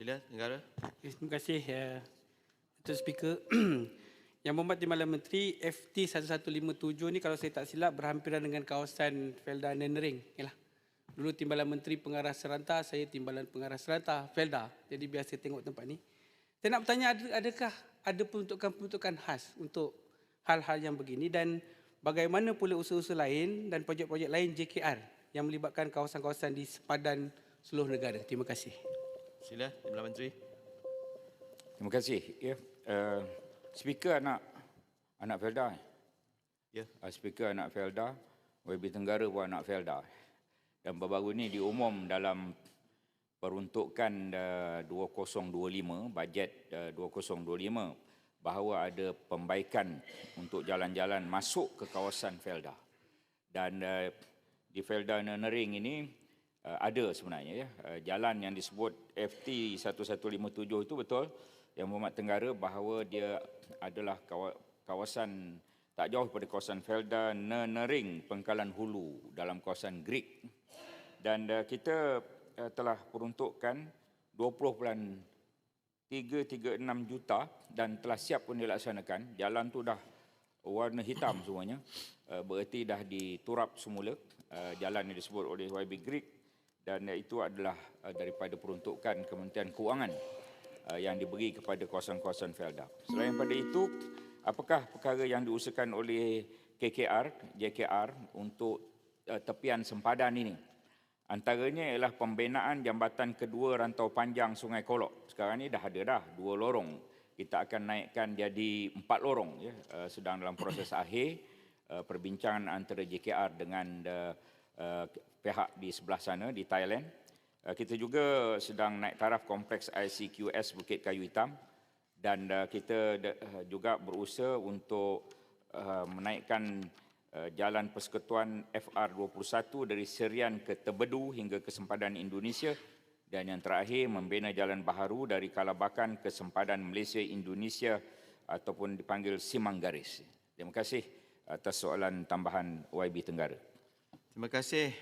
Sila negara. Okay, terima kasih uh, Datuk Speaker. Yang Berhormat Timbalan Menteri, FT 1157 ni kalau saya tak silap berhampiran dengan kawasan Felda Nenering. Yalah. Dulu Timbalan Menteri Pengarah Seranta, saya Timbalan Pengarah Seranta, Felda. Jadi biasa tengok tempat ni. Saya nak bertanya ada- adakah ada peruntukan-peruntukan khas untuk hal-hal yang begini dan bagaimana pula usaha-usaha lain dan projek-projek lain JKR yang melibatkan kawasan-kawasan di sepadan seluruh negara. Terima kasih. Sila Timbalan Menteri. Terima kasih. Ya, uh, speaker anak anak Felda. eh? Ya. Uh, speaker anak Felda, YB Tenggara pun anak Felda. Dan baru-baru ini diumum dalam peruntukan uh, 2025, bajet uh, 2025 bahawa ada pembaikan untuk jalan-jalan masuk ke kawasan Felda. Dan uh, di Felda Nering ini uh, ada sebenarnya ya. Uh, jalan yang disebut FT 1157 itu betul yang Muhammad Tenggara bahawa dia adalah kawa- kawasan tak jauh daripada kawasan Felda Nering Pengkalan Hulu dalam kawasan Greek. Dan uh, kita telah peruntukkan 20.336 juta dan telah siap pun dilaksanakan. Jalan tu dah warna hitam semuanya. Bererti dah diturap semula. Jalan yang disebut oleh YB Greek dan uh, itu adalah uh, daripada peruntukan Kementerian Keuangan uh, yang diberi kepada kawasan-kawasan Felda. Selain pada itu, apakah perkara yang diusahakan oleh KKR, JKR untuk tepian sempadan ini? Antaranya ialah pembinaan jambatan kedua rantau panjang Sungai Kolok. Sekarang ni dah ada dah dua lorong. Kita akan naikkan jadi empat lorong ya. Sedang dalam proses akhir perbincangan antara JKR dengan uh, pihak di sebelah sana di Thailand. Uh, kita juga sedang naik taraf kompleks ICQS Bukit Kayu Hitam dan uh, kita juga berusaha untuk menaikkan jalan persekutuan FR21 dari Serian ke Tebedu hingga ke sempadan Indonesia dan yang terakhir membina jalan baharu dari Kalabakan ke sempadan Malaysia Indonesia ataupun dipanggil Simanggaris. Terima kasih atas soalan tambahan YB Tenggara. Terima kasih